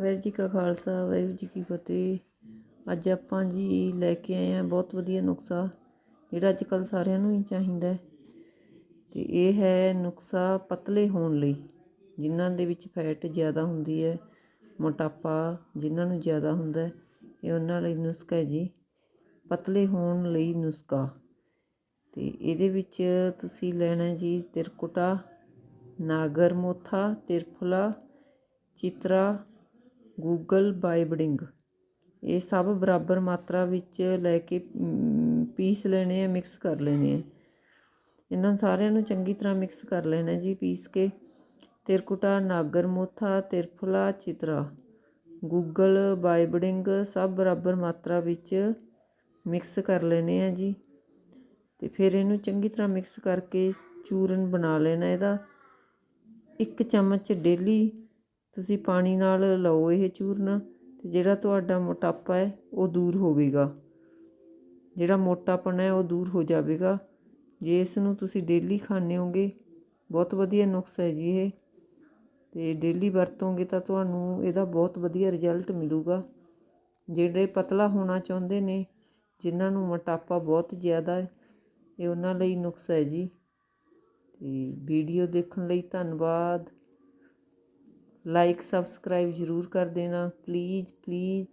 ਵਾਹਿਗੁਰੂ ਜੀ ਕਾ ਖਾਲਸਾ, ਵਾਹਿਗੁਰੂ ਜੀ ਕੀ ਫਤਿਹ। ਅੱਜ ਆਪਾਂ ਜੀ ਲੈ ਕੇ ਆਏ ਆ ਬਹੁਤ ਵਧੀਆ ਨੁਸਖਾ, ਜਿਹੜਾ ਅੱਜ ਕੱਲ ਸਾਰਿਆਂ ਨੂੰ ਹੀ ਚਾਹੀਦਾ ਹੈ। ਤੇ ਇਹ ਹੈ ਨੁਸਖਾ ਪਤਲੇ ਹੋਣ ਲਈ, ਜਿਨ੍ਹਾਂ ਦੇ ਵਿੱਚ ਫੈਟ ਜ਼ਿਆਦਾ ਹੁੰਦੀ ਹੈ, ਮੋਟਾਪਾ ਜਿਨ੍ਹਾਂ ਨੂੰ ਜ਼ਿਆਦਾ ਹੁੰਦਾ ਹੈ, ਇਹ ਉਹਨਾਂ ਲਈ ਨੁਸਖਾ ਹੈ ਜੀ। ਪਤਲੇ ਹੋਣ ਲਈ ਨੁਸਖਾ। ਤੇ ਇਹਦੇ ਵਿੱਚ ਤੁਸੀਂ ਲੈਣਾ ਜੀ ਤਿਰਕੁਟਾ ਨਾਗਰ ਮੋਥਾ ਤਿਰਫਲਾ, ਚਿਤਰਾ ਗੂਗਲ ਬਾਈਬਡਿੰਗ। ਇਹ ਸਭ ਬਰਾਬਰ ਮਾਤਰਾ ਵਿੱਚ ਲੈ ਕੇ ਪੀਸ ਲੈਣੇ ਆ, ਮਿਕਸ ਕਰ ਲੈਣੇ ਆ। ਇਹਨਾਂ ਸਾਰਿਆਂ ਨੂੰ ਚੰਗੀ ਤਰ੍ਹਾਂ ਮਿਕਸ ਕਰ ਲੈਣਾ ਜੀ ਪੀਸ ਕੇ। ਤਿਰਕੁਟਾ, ਨਾਗਰਮੋਥਾ, ਤਿਰਫਲਾ, ਚਿਤਰਾ। ਗੂਗਲ ਬਾਈਬਡਿੰਗ ਸਭ ਬਰਾਬਰ ਮਾਤਰਾ ਵਿੱਚ ਮਿਕਸ ਕਰ ਲੈਣੇ ਆ ਜੀ। ਤੇ ਫਿਰ ਇਹਨੂੰ ਚੰਗੀ ਤਰ੍ਹਾਂ ਮਿਕਸ ਕਰਕੇ ਚੂਰਨ ਬਣਾ ਲੈਣਾ ਇਹਦਾ। ਇੱਕ ਚਮਚ ਡੇਲੀ ਤੁਸੀਂ ਪਾਣੀ ਨਾਲ ਲਓ ਇਹ ਚੂਰਨ ਅਤੇ ਜਿਹੜਾ ਤੁਹਾਡਾ ਮੋਟਾਪਾ ਹੈ, ਉਹ ਦੂਰ ਹੋਵੇਗਾ। ਜਿਹੜਾ ਮੋਟਾਪਨ ਹੈ, ਉਹ ਦੂਰ ਹੋ ਜਾਵੇਗਾ। ਜੇ ਇਸ ਨੂੰ ਤੁਸੀਂ ਡੇਲੀ ਖਾਣੇ ਹੋਗੇ ਬਹੁਤ ਵਧੀਆ ਨੁਕਸ ਹੈ ਜੀ ਇਹ। ਤੇ ਡੇਲੀ ਵਰਤੋਂਗੇ ਤਾਂ ਤੁਹਾਨੂੰ ਇਹਦਾ ਬਹੁਤ ਵਧੀਆ ਰਿਜ਼ਲਟ ਮਿਲੂਗਾ। ਜਿਹੜੇ ਪਤਲਾ ਹੋਣਾ ਚਾਹੁੰਦੇ ਨੇ, ਜਿਨ੍ਹਾਂ ਨੂੰ ਮੋਟਾਪਾ ਬਹੁਤ ਜ਼ਿਆਦਾ ਹੈ, ਇਹ ਉਹਨਾਂ ਲਈ ਨੁਕਸ ਹੈ ਜੀ। ਤੇ ਵੀਡੀਓ ਦੇਖਣ ਲਈ ਧੰਨਵਾਦ। ਲਾਈਕ ਸਬਸਕ੍ਰਾਈਬ ਜ਼ਰੂਰ ਕਰ ਦੇਣਾ ਪਲੀਜ਼ ਪਲੀਜ਼